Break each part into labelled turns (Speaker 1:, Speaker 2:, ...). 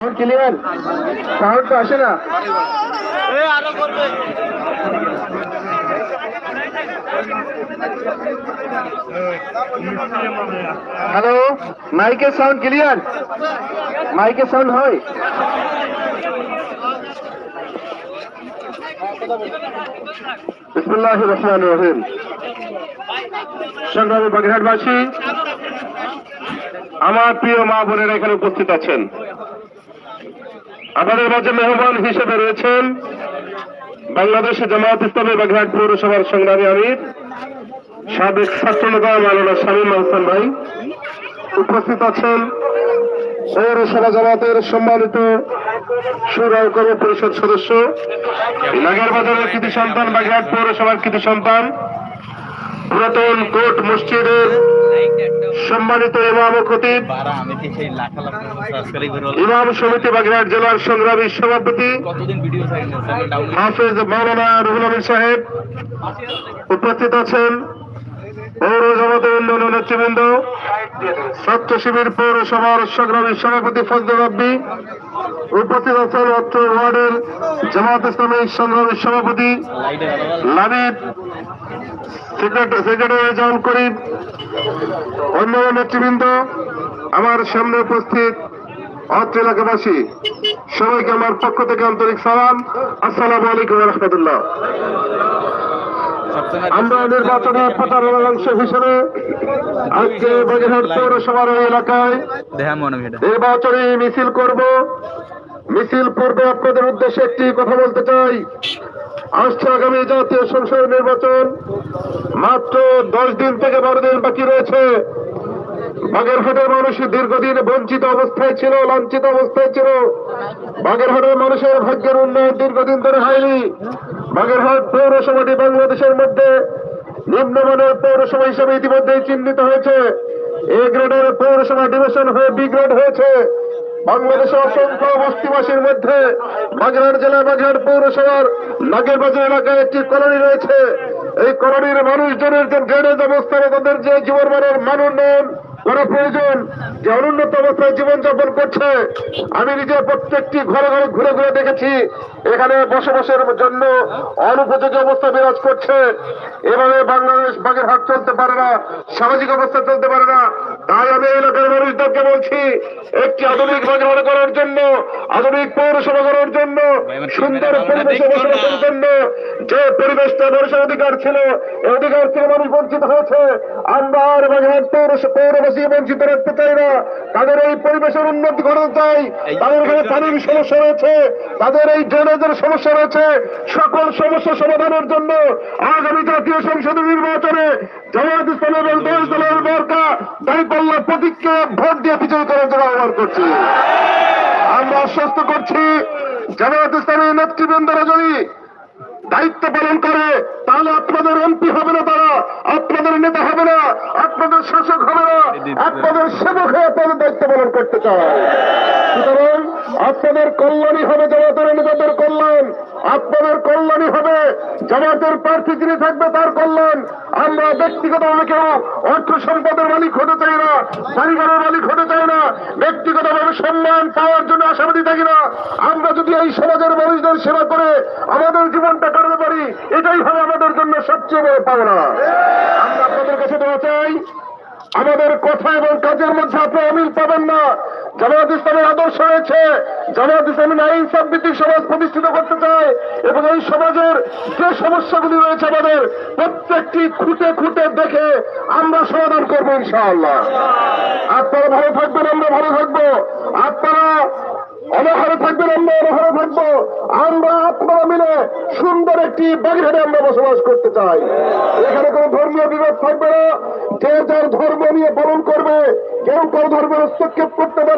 Speaker 1: Clear sound তো আসে না। হ্যালো মাইকের সাউন্ড ক্লিয়ার মাইকের সাউন্ড হয়? বিসমুল্লাহ রহমান রহিম। সংগ্রামী বাগেরহাটবাসী আমার প্রিয় মা বোনেরা এখানে উপস্থিত আছেন। আমাদের মাঝে মেহমান হিসেবে রয়েছেন বাংলাদেশে জামায়াত ইসলামী বাগেরহাট পৌরসভার সংগ্রামী আমির, সাবেক ছাত্রনেতা মালানা শামীম হাসান ভাই। উপস্থিত আছেন পৌরসভা জামাতের সম্মানিত সুরায় পরিষদ সদস্য নাগের বাজারের কৃতি সন্তান, বাগেরহাট পৌরসভার কৃতি সন্তান, পুরাতন কোট মসজিদের সম্মানিত ইমাম খতিব ইমাম সমিতি বাগেরহাট জেলার সংগ্রামী সভাপতি হাফেজ মাওলানা রুহুল আমিন সাহেব উপস্থিত আছেন। পৌর জগতের উন্নয়ন নেতৃবৃন্দ ছাত্র শিবির পৌরসভার সংগ্রামী সভাপতি ফজল রাব্বি উপস্থিত আছেন অত্র ওয়ার্ডের জামাত ইসলামী সংগ্রামী সভাপতি লাবিব সেক্রেটারি নেতৃবৃন্দ আমার সামনে উপস্থিত অত্র এলাকাবাসী সবাইকে আমার পক্ষ থেকে আন্তরিক সালাম। আসসালামু আলাইকুম রহমতুল্লাহ। আমরা নির্বাচনী প্রচারণার অংশ হিসেবে আজকে বাগেরহাট পৌরসভার এলাকায় নির্বাচনী মিছিল করব। মিছিল পূর্বে আপনাদের উদ্দেশ্যে একটি কথা বলতে চাই। আসছে আগামী জাতীয় সংসদ নির্বাচন মাত্র দশ দিন থেকে বারো দিন বাকি রয়েছে। বাগেরহাটের মানুষ দীর্ঘদিন বঞ্চিত অবস্থায় ছিল, লাঞ্ছিত অবস্থায় ছিল। বাগেরহাটের মানুষের ভাগ্যের উন্নয়ন দীর্ঘদিন ধরে হয়নি। বাগেরহাট পৌরসভাটি বাংলাদেশের মধ্যে নিম্নমানের পৌরসভা হিসেবে ইতিমধ্যেই চিহ্নিত হয়েছে। এ গ্রেডের পৌরসভা ডিভিশন হয়ে বি গ্রেড হয়েছে। বাংলাদেশের অসংখ্য বস্তিবাসীর মধ্যে বাগেরহাট জেলা বাগেরহাট পৌরসভার নাগের বাজার এলাকায় একটি কলোনি রয়েছে। এই কলোনির মানুষজনের যে ড্রেনেজ অবস্থা তাদের যে জীবনমানের মান উন্নয়ন করা প্রয়োজন যে অনুন্নত অবস্থায় জীবনযাপন করছে, আমি নিজে প্রত্যেকটি ঘরে ঘরে ঘুরে ঘুরে দেখেছি, এখানে বসবাসের জন্য অনুপযোগী অবস্থা বিরাজ করছে। এভাবে বাংলাদেশ বাগের হাট চলতে পারে না, সামাজিক অবস্থা চলতে পারে না। তাই আমি এলাকার মানুষদেরকে বলছি, একটি আধুনিক বাজার করার জন্য, আধুনিক পৌরসভা করার জন্য, সুন্দর পরিবেশে বসবাসের জন্য যে পরিবেশটা মানুষের অধিকার ছিল এই অধিকার থেকে মানুষ বঞ্চিত হয়েছে। আমরা আর বাগেরহাট পৌরসভা পৌরবাসী বঞ্চিত রাখতে চাই না তাদের এই পরিবেশের উন্নতি ঘটাতে চাই তাদের এখানে পানির সমস্যা রয়েছে তাদের এই ড্রেনেজের সমস্যা রয়েছে সকল সমস্যা সমাধানের জন্য আগামী জাতীয় সংসদ নির্বাচনে জামায়াত ইসলাম এবং দল দলের বরকা দাঁড়িপাল্লা প্রতীককে ভোট দিয়ে বিজয়ী করার জন্য আহ্বান করছি। আমরা আশ্বস্ত করছি জামায়াত ইসলামের নেতৃবৃন্দরা যদি দায়িত্ব পালন করে, তাহলে আপনাদের এমপি হবে না তারা, আপনাদের নেতা হবে না, আপনাদের শাসক হবে না, আপনাদের সেবক হয়ে আপনাদের দায়িত্ব পালন করতে চায়। আপনাদের কল্যাণই হবে জামাতের নেতাদের কল্যাণ, আপনাদের কল্যাণই হবে জামাতের প্রার্থী যিনি থাকবে তার কল্যাণ। আমরা ব্যক্তিগতভাবে কেউ অর্থ সম্পদের মালিক হতে চাই না পরিবারের মালিক হতে চাই না, ব্যক্তিগতভাবে সম্মান পাওয়ার জন্য আশাবাদী থাকি না। আমরা যদি এই সমাজের মানুষদের সেবা করে আমাদের জীবনটা কাটাতে পারি, এটাই হবে আমাদের জন্য সবচেয়ে বড় পাওনা। আমরা আপনাদের কাছে দেওয়া চাই, আমাদের কথা এবং কাজের মধ্যে আপনি অমিল পাবেন না। জামায়াত ইসলামের আদর্শ রয়েছে। জামায়াত ইসলামের আইন ভিত্তিক সমাজ প্রতিষ্ঠিত করতে চায় এবং এই সমাজের যে সমস্যাগুলি রয়েছে আমাদের, প্রত্যেকটি খুঁটে খুঁটে দেখে আমরা সমাধান করব ইনশাআল্লাহ। আপনারা ভালো থাকবেন, আমরা ভালো থাকব। আপনারা অনাহারে থাকবেন আমরা অনাহারে থাকব। আমরা আপনারা মিলে সুন্দর একটি বাগেরহাটে আমরা বসবাস করতে চাই। এখানে কোনো ধর্মীয় বিভেদ থাকবে না। যে যার ধর্ম নিয়ে বরণ করবে, কেউ কারও ধর্মের হস্তক্ষেপ করতে কোন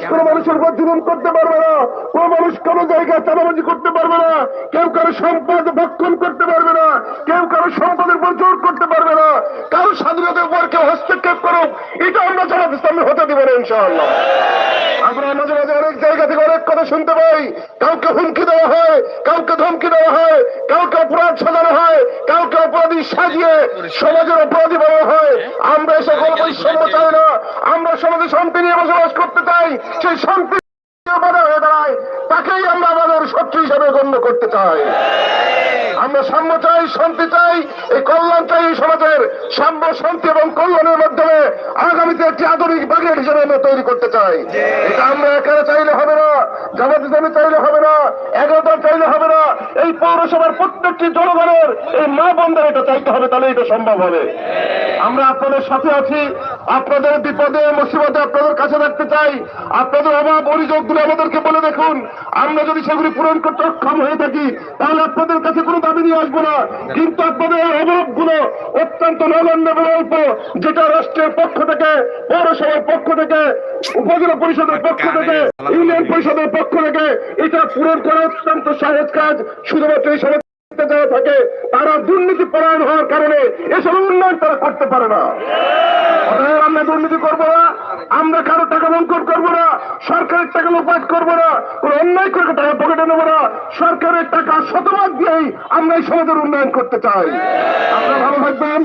Speaker 1: মানুষ কোনো মানুষের উপর জুলুম করতে পারবে না। কোন মানুষ কোনো জায়গায় চাঁদাবাজি করতে পারবে না। কেউ কারও সম্পদ ভক্ষণ করতে পারবে না। কেউ কারও সম্পদের উপর জোর করতে পারবে না। কারও স্বাধীনতার উপর কেউ হস্তক্ষেপ করুক, এটা আমরা জামাত ইসলামে হতে দিব না ইনশাআল্লাহ। আমরা মাঝে মাঝে অনেক জায়গা থেকে অনেক কথা শুনতে পাই। কাউকে হুমকি দেওয়া হয়, কাউকে ধমকি দেওয়া হয়, কাউকে অপরাধ সাজানো হয়, কাউকে অপরাধী সাজিয়ে সমাজের অপরাধী বলা হয়। আমরা এ সকল বৈষম্য চাই না। আমরা সমাজে শান্তি নিয়ে বসবাস করতে চাই। সেই বাধা হয়ে দাঁড়ায়, তাকেই আমরা আমাদের শত্রু হিসেবে গণ্য করতে চাই। আমরা সাম্য চাই, শান্তি চাই, এই কল্যাণ চাই এই সমাজের। সাম্য, শান্তি এবং কল্যাণের মাধ্যমে আগামীতে একটি আধুনিক বাগেট হিসেবে আমরা তৈরি করতে চাই। এটা আমরা এখানে চাইলে হবে না, জামাত ইসলামী চাইলে হবে না এগারোটা চাইলে হবে না, এই পৌরসভার প্রত্যেকটি জনগণের এই মা বন্ধের এটা চাইতে হবে, তাহলে এটা সম্ভব হবে। আমরা আপনাদের সাথে আছি আপনাদের বিপদে মুসিবতে আপনাদের কাছে রাখতে চাই। আপনাদের অভাব অভিযোগগুলো আমাদেরকে বলে দেখুন। আমরা যদি সেগুলি পূরণ করতে অক্ষম হয়ে থাকি তাহলে আপনাদের কাছে কোনো দাবি নিয়ে আসব না। কিন্তু আপনাদের অভাবগুলো অত্যন্ত নগণ্য অল্প যেটা রাষ্ট্রের পক্ষ থেকে পৌরসভার পক্ষ থেকে উপজেলা পরিষদের পক্ষ থেকে ইউনিয়ন পরিষদের পক্ষ থেকে এটা পূরণ করা অত্যন্ত সহজ কাজ। শুধুমাত্র এই সমাজ যারা থাকে, তারা দুর্নীতি পরায়ণ হওয়ার কারণে এসব উন্নয়ন তারা করতে পারে না। আমরা দুর্নীতি করব না, আমরা কারও টাকা বঙ্কন করব না, সরকারের টাকা লোপাট করব না, কোনো অন্যায় করে টাকা পকেটে নেব না, সরকারের টাকা শতভাগ দিয়েই আমরা এই সমাজের উন্নয়ন করতে চাই। আপনারা ভালো থাকবেন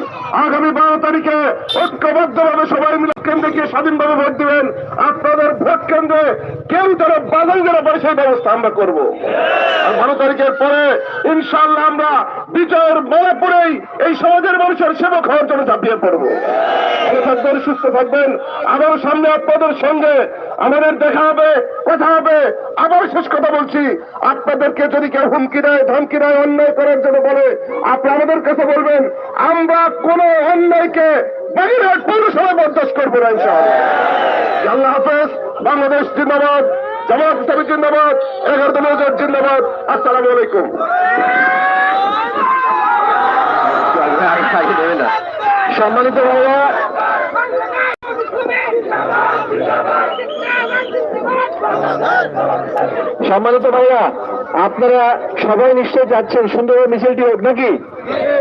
Speaker 1: আগামী তারিখে ঐক্যবদ্ধভাবে সবাই মিলে কেন্দ্রে গিয়ে স্বাধীনভাবে ভোট দিবেন। আপনাদের ভোট কেন্দ্রে কেউ যেন বাধাই যেন পারে সেই ব্যবস্থা আমরা করব। বারো তারিখের পরে ইনশাল্লাহ আমরা বিজয়ের মনে এই সমাজের মানুষের সেবক হওয়ার জন্য ঝাঁপিয়ে পড়ব। সুস্থ থাকবেন আবার সামনে আপনাদের সঙ্গে আমাদের দেখা হবে, কথা হবে। আবার শেষ কথা বলছি। আপনাদেরকে যদি কেউ হুমকি দেয়, ধমকি দেয়, অন্যায় করার জন্য বলে, আপনি আমাদের কাছে বলবেন। আমরা কোন অন্যায়কে বাগেরহাট পৌরসভায় বরদাস্ত করব না আল্লাহ হাফেজ। বাংলাদেশ জিন্দাবাদ। জামাত ইসলামী জিন্দাবাদ। এগারো দল জিন্দাবাদ। আসসালামু আলাইকুম। সম্মানিত ভাইয়া সম্মানিত ভাইয়া আপনারা সবাই নিশ্চয় যাচ্ছেন। সুন্দরভাবে মিছিলটি হোক নাকি?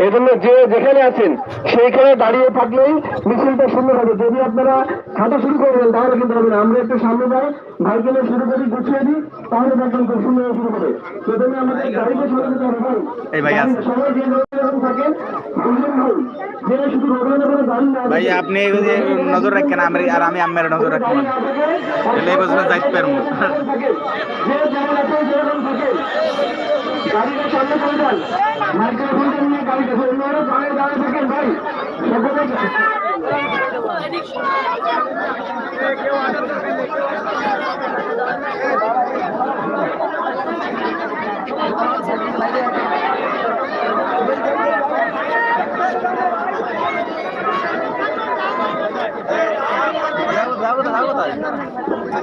Speaker 1: এজন্য যে যেখানে আছেন সেইখানে দাঁড়িয়ে থাকলেই মিছিলটা সুন্দর হবে। যদি আপনারা হাঁটা শুরু করে দেন তাহলে কিন্তু হবে না। আমরা একটু সামনে যাই ভাইকে নিয়ে শুরু করি গুছিয়ে দিই তাহলে দেখবেন খুব সুন্দর শুরু হবে। প্রথমে আমাদের গাড়িতে সরে যেতে হবে ভাই। সবাই যে থাকেন বুঝলেন ভাই যে শুধু রোডের উপরে দাঁড়িয়ে না
Speaker 2: ভাই আপনি এই যে নজর রাখেন আমি আর আমি আম্মের নজর রাখব এলে এই বছর যাইতে পারব
Speaker 1: যে যেমন আছে যেরকম থাকে গাড়িটা সামনে করে যান মাইক্রোফোনটা নিয়ে গাড়িটা অন্যরা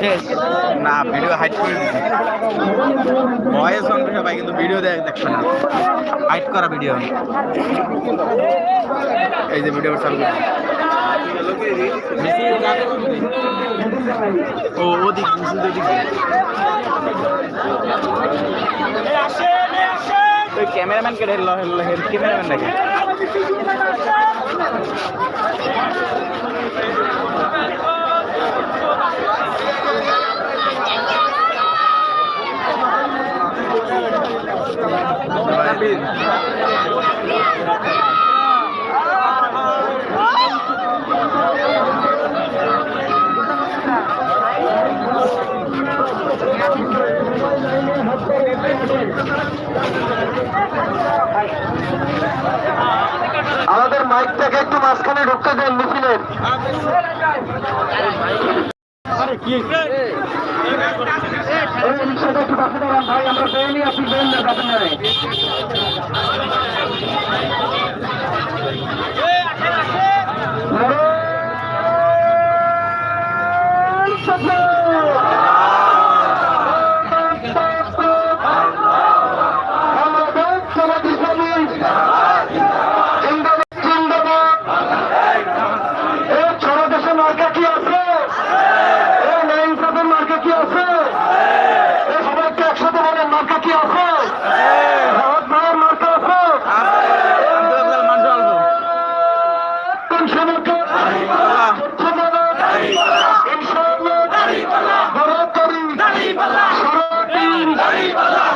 Speaker 2: শেষ না ভিডিও হাইট করে দিছি ভয়েস কিন্তু ভিডিও দেখ দেখবে না। হাইট করা ভিডিও এই যে ভিডিও চালু ও, ওদিক ওদিক। ওই ক্যামেরাম্যানকে ক্যামেরাম্যান নাকি Thank you.
Speaker 3: মাইকটাকে একটু মাঝখানে ঢুকতে দেন মিছিলের। এই রিক্সাটা একটু পাশে দাঁড়ান ভাই আমরা দেয়নি আপনি দেন না কাছে নয় মার্কা কি আছে এই নাইন সাতের মার্কা কি আছে এই সবাই একটু একসাথে বলেন মার্কা কি আছে ভারত ভাইয়ের মার্কা আছে
Speaker 2: আব্দুল মানসু আলবো
Speaker 3: তিনশো মার্কা ইনশাআল্লাহ ভারত করি সরাটি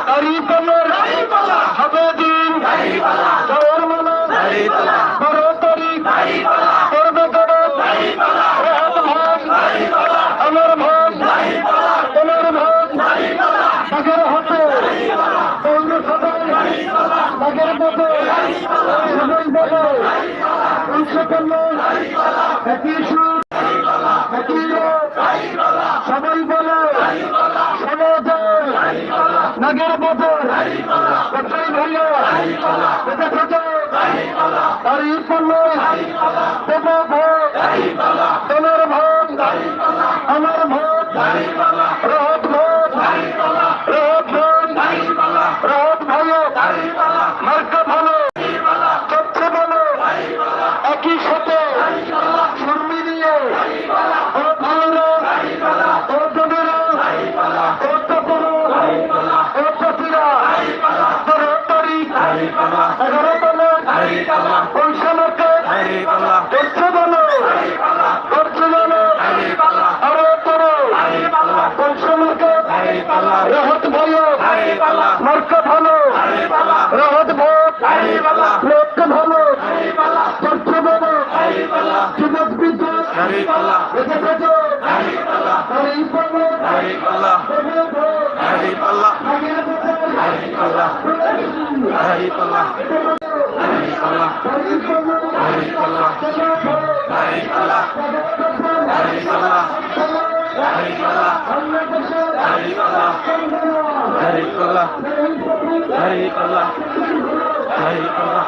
Speaker 3: দাড়িপাল্লার হবে দিন জয়ের মালা ভারত করি করবে গরম রেহাত ভান আমার ভান তোমার ভান বাগের হাতে পৌর সদাই বাগের মতো বলো উৎসপন্ন একই সুর একই সবাই বলো সমাজের নাগের বদল কোথায় ভাইয়া কোথা থেকে তারিফ করল দেব ভোট তোমার ভোট আমার ভোট রহত ভোট রহত ভোট রহত ভালো মার্কা ভালো তথ্য ভালো একই সাথে সুরমি নিয়ে ও ভালো ও তোদেরা ও তপরো ও তপিরা তোর তারিখ তলে পয়সা মার্কা তথ্য ভালো তথ্য ভালো আরও তোরো পয়সা হরি পাল্লা হরি পাল্লা হরি পাল্লা হরি পাল্লা হরি পাল্লা হরি পাল্লা হরি পাল্লা হরি পাল্লা হরি পাল্লা হরি পাল্লা হরি পাল্লা